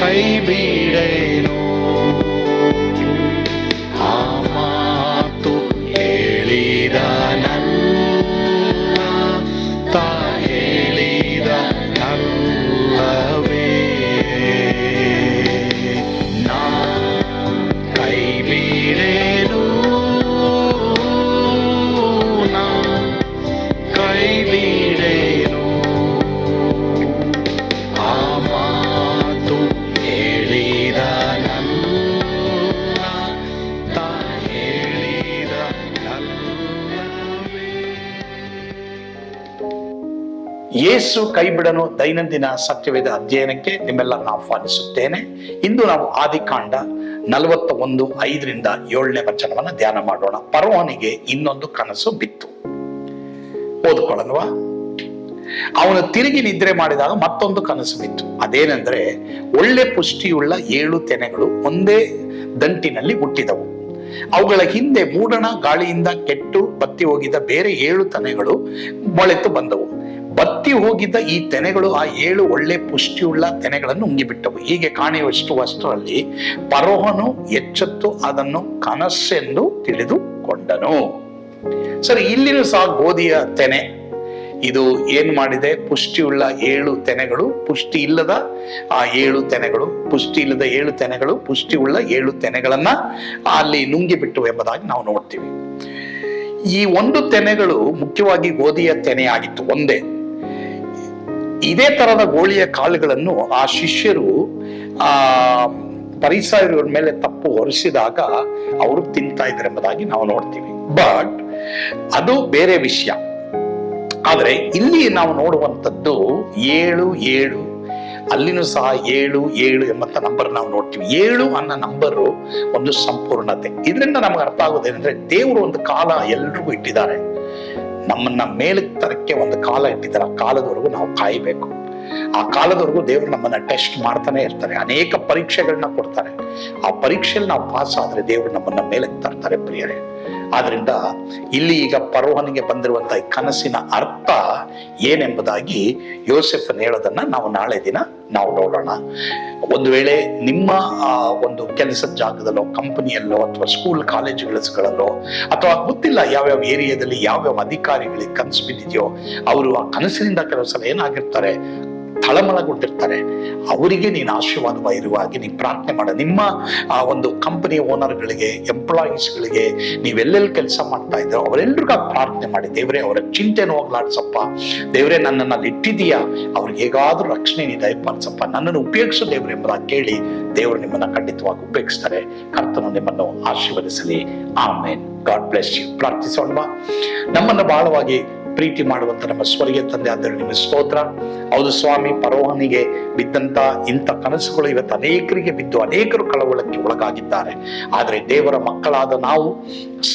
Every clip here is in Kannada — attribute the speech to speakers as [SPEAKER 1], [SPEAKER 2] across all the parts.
[SPEAKER 1] Baby. ಯೇಸು ಕೈಬಿಡನು ದೈನಂದಿನ ಸತ್ಯವೇದ ಅಧ್ಯಯನಕ್ಕೆ ನಿಮ್ಮೆಲ್ಲರನ್ನ ಆಹ್ವಾನಿಸುತ್ತೇನೆ. ಇಂದು ನಾವು ಆದಿಕಾಂಡ ನಲವತ್ತ ಒಂದು ಐದರಿಂದ ಏಳನೇ ವಚನವನ್ನು ಧ್ಯಾನ ಮಾಡೋಣ. ಪರವನಿಗೆ ಇನ್ನೊಂದು ಕನಸು ಬಿತ್ತು. ಓದ್ಕೊಳ್ಳಲ್ವಾ ಅವನು ತಿರುಗಿ ನಿದ್ರೆ ಮಾಡಿದಾಗ ಮತ್ತೊಂದು ಕನಸು ಬಿತ್ತು. ಅದೇನೆಂದ್ರೆ, ಒಳ್ಳೆ ಪುಷ್ಟಿಯುಳ್ಳ ಏಳು ತೆನೆಗಳು ಒಂದೇ ದಂಟಿನಲ್ಲಿ ಹುಟ್ಟಿದವು. ಅವುಗಳ ಹಿಂದೆ ಮೂಡಣ ಗಾಳಿಯಿಂದ ಕೆಟ್ಟು ಬತ್ತಿ ಹೋಗಿದ್ದ ಬೇರೆ ಏಳು ತೆನೆಗಳು ಮೊಳೆತು ಬಂದವು. ಬತ್ತಿ ಹೋಗಿದ್ದ ಈ ತೆನೆಗಳು ಆ ಏಳು ಒಳ್ಳೆ ಪುಷ್ಟಿಯುಳ್ಳ ತೆನೆಗಳನ್ನು ಉಂಗಿಬಿಟ್ಟವು ಹೀಗೆ ಕಾಣುವಷ್ಟು ಅಷ್ಟರಲ್ಲಿ ಪರೋಹನು ಎಚ್ಚೆತ್ತು ಅದನ್ನು ಕನಸ್ಸೆಂದು ತಿಳಿದುಕೊಂಡನು. ಸರಿ, ಇಲ್ಲಿನೂ ಸಹ ಗೋಧಿಯ ತೆನೆ. ಇದು ಏನ್ ಮಾಡಿದೆ? ಪುಷ್ಟಿಯುಳ್ಳ ಏಳು ತೆನೆಗಳು, ಪುಷ್ಟಿ ಇಲ್ಲದ ಆ ಏಳು ತೆನೆಗಳು, ಪುಷ್ಟಿ ಇಲ್ಲದ ಏಳು ತೆನೆಗಳು, ಪುಷ್ಟಿಯುಳ್ಳ ಏಳು ತೆನೆಗಳನ್ನ ಅಲ್ಲಿ ನುಂಗಿಬಿಟ್ಟು ಎಂಬುದಾಗಿ ನಾವು ನೋಡ್ತೀವಿ. ಈ ಒಂದು ತೆನೆಗಳು ಮುಖ್ಯವಾಗಿ ಗೋಧಿಯ ತೆನೆ ಆಗಿತ್ತು, ಒಂದೇ. ಇದೇ ತರದ ಗೋಳಿಯ ಕಾಳುಗಳನ್ನು ಆ ಶಿಷ್ಯರು ಆ ಪರಿಸರ ಮೇಲೆ ತಪ್ಪು ಹೊರಿಸಿದಾಗ ಅವರು ತಿಂತಾ ಇದ್ರು ಎಂಬುದಾಗಿ ನಾವು ನೋಡ್ತೀವಿ. ಬಟ್ ಅದು ಬೇರೆ ವಿಷಯ. ಆದರೆ ಇಲ್ಲಿ ನಾವು ನೋಡುವಂಥದ್ದು ಏಳು ಏಳು. ಅಲ್ಲಿನೂ ಸಹ ಏಳು ಏಳು ಎಂಬಂತ ನಂಬರ್ ನಾವು ನೋಡ್ತೀವಿ. ಏಳು ಅನ್ನೋ ನಂಬರು ಒಂದು ಸಂಪೂರ್ಣತೆ. ಇದರಿಂದ ನಮಗೆ ಅರ್ಥ ಆಗೋದೇನೆಂದ್ರೆ ದೇವರು ಒಂದು ಕಾಲ ಎಲ್ರಿಗೂ ಇಟ್ಟಿದ್ದಾರೆ. ನಮ್ಮನ್ನ ಮೇಲಕ್ಕೆ ತರಕ್ಕೆ ಒಂದು ಕಾಲ ಇಟ್ಟಿದ್ದಾರೆ. ಆ ಕಾಲದವರೆಗೂ ನಾವು ಕಾಯಬೇಕು. ಆ ಕಾಲದವರೆಗೂ ದೇವರು ನಮ್ಮನ್ನ ಟೆಸ್ಟ್ ಮಾಡ್ತಾನೆ ಇರ್ತಾರೆ. ಅನೇಕ ಪರೀಕ್ಷೆಗಳನ್ನ ಕೊಡ್ತಾರೆ. ಆ ಪರೀಕ್ಷೆಯಲ್ಲಿ ನಾವು ಪಾಸ್ ಆದ್ರೆ ದೇವರು ನಮ್ಮನ್ನ ಮೇಲಕ್ಕೆ ತರ್ತಾರೆ ಪ್ರಿಯರೇ. ಆದ್ರಿಂದ ಇಲ್ಲಿ ಈಗ ಪರೋಹನಿಗೆ ಬಂದಿರುವಂತಹ ಕನಸಿನ ಅರ್ಥ ಏನೆಂಬುದಾಗಿ ಯೋಸೆಫನ್ ಹೇಳೋದನ್ನ ನಾವು ನಾಳೆ ದಿನ ನಾವು ನೋಡೋಣ. ಒಂದು ವೇಳೆ ನಿಮ್ಮ ಒಂದು ಕೆಲಸದ ಜಾಗದಲ್ಲೋ, ಕಂಪನಿಯಲ್ಲೋ, ಅಥವಾ ಸ್ಕೂಲ್ ಕಾಲೇಜುಗಳಲ್ಲೋ ಅಥವಾ ಗೊತ್ತಿಲ್ಲ ಯಾವ್ಯಾವ ಏರಿಯಾದಲ್ಲಿ ಯಾವ್ಯಾವ ಅಧಿಕಾರಿಗಳಿಗೆ ಕನಸು ಬಿದ್ದಿದೆಯೋ, ಅವರು ಆ ಕನಸಿನಿಂದ ಕೆಲವು ಸಲ ಏನಾಗಿರ್ತಾರೆ? ತಳಮಳಗೊಂಡಿರ್ತಾರೆ ಅವರಿಗೆ ನೀನು ಆಶೀರ್ವಾದವಾಗಿರುವ ಹಾಗೆ ನೀನು ಪ್ರಾರ್ಥನೆ ಮಾಡ. ನಿಮ್ಮ ಆ ಒಂದು ಕಂಪನಿ ಓನರ್ಗಳಿಗೆ ಎಂಪ್ಲಾಯೀಸ್ಗಳಿಗೆ ನೀವೆಲ್ಲೆಲ್ಲಿ ಕೆಲಸ ಮಾಡ್ತಾ ಇದ್ರು ಅವರೆಲ್ಲರಿಗೂ ಪ್ರಾರ್ಥನೆ ಮಾಡಿ, ದೇವರೇ ಅವರ ಚಿಂತೆನೂ ಹೋಗ್ಲಾಡ್ಸಪ್ಪ. ದೇವರೇ ನನ್ನನ್ನು ಇಟ್ಟಿದೀಯಾ ಅವ್ರಿಗೆ ಹೇಗಾದ್ರೂ ರಕ್ಷಣೆ ನೀ ದಯಪಾಲಿಸಪ್ಪ. ನನ್ನನ್ನು ಉಪಯೋಗಿಸು ದೇವರು ಎಂಬುದಾಗಿ ಕೇಳಿ ದೇವರು ನಿಮ್ಮನ್ನು ಖಂಡಿತವಾಗಿ ಉಪಯೋಗಿಸ್ತಾರೆ. ಕರ್ತನು ನಿಮ್ಮನ್ನು ಆಶೀರ್ವದಿಸಲಿ. ಆಮೇನ್. God bless you. ಪ್ರಾರ್ಥಿಸೋಣ ನಮ್ಮನ್ನು ಬಹಳವಾಗಿ ಪ್ರೀತಿ ಮಾಡುವಂತ ನಮ್ಮ ಸ್ವರ್ಗೀಯ ತಂದೆ ಆದರೆ ನಿಮ್ಮ ಸ್ತೋತ್ರ. ಹೌದು ಸ್ವಾಮಿ ಪರೋಹನಿಗೆ ಬಿದ್ದಂತ ಇಂಥ ಕನಸುಗಳು ಇವತ್ತು ಅನೇಕರಿಗೆ ಬಿದ್ದು ಅನೇಕರು ಕಳವಳಕ್ಕೆ ಒಳಗಾಗಿದ್ದಾರೆ. ಆದರೆ ದೇವರ ಮಕ್ಕಳಾದ ನಾವು,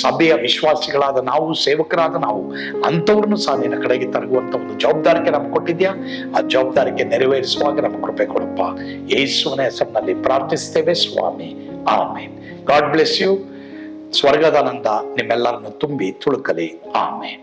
[SPEAKER 1] ಸಭೆಯ ವಿಶ್ವಾಸಿಗಳಾದ ನಾವು, ಸೇವಕರಾದ ನಾವು, ಅಂಥವ್ರನ್ನು ಸಹ ಕಡೆಗೆ ತರಗುವಂತ ಒಂದು ಜವಾಬ್ದಾರಿಕೆ ನಮ್ಗೆ ಕೊಟ್ಟಿದ್ಯಾ? ಆ ಜವಾಬ್ದಾರಿಕೆ ನೆರವೇರಿಸುವಾಗ ನಮ್ಗೆ ಕೃಪೆ ಕೊಡಪ್ಪ. ಯೇಸುವನ ಹೆಸರಿನಲ್ಲಿ ಪ್ರಾರ್ಥಿಸ್ತೇವೆ ಸ್ವಾಮಿ. ಆಮೇನ್. God bless you. ಸ್ವರ್ಗದಾನಂದ ನಿಮ್ಮೆಲ್ಲರನ್ನು ತುಂಬಿ ತುಳುಕಲಿ. ಆಮೇನ್.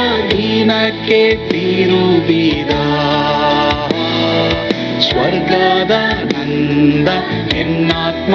[SPEAKER 1] ದಿನಕ್ಕೆ ತಿರುಗಿದ ಸ್ವರ್ಗದ ನಂದ ಎನ್ನಾತ್ಮ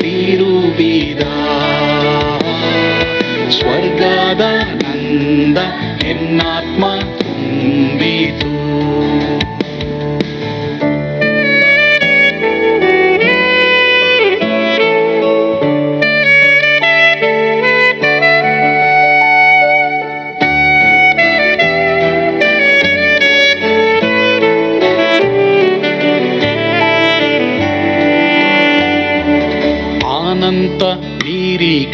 [SPEAKER 1] ತಿರುಗಿದ ಸ್ವರ್ಗದ ನಂದ ಎನ್ನಾತ್ಮ ತುಂಬಿತು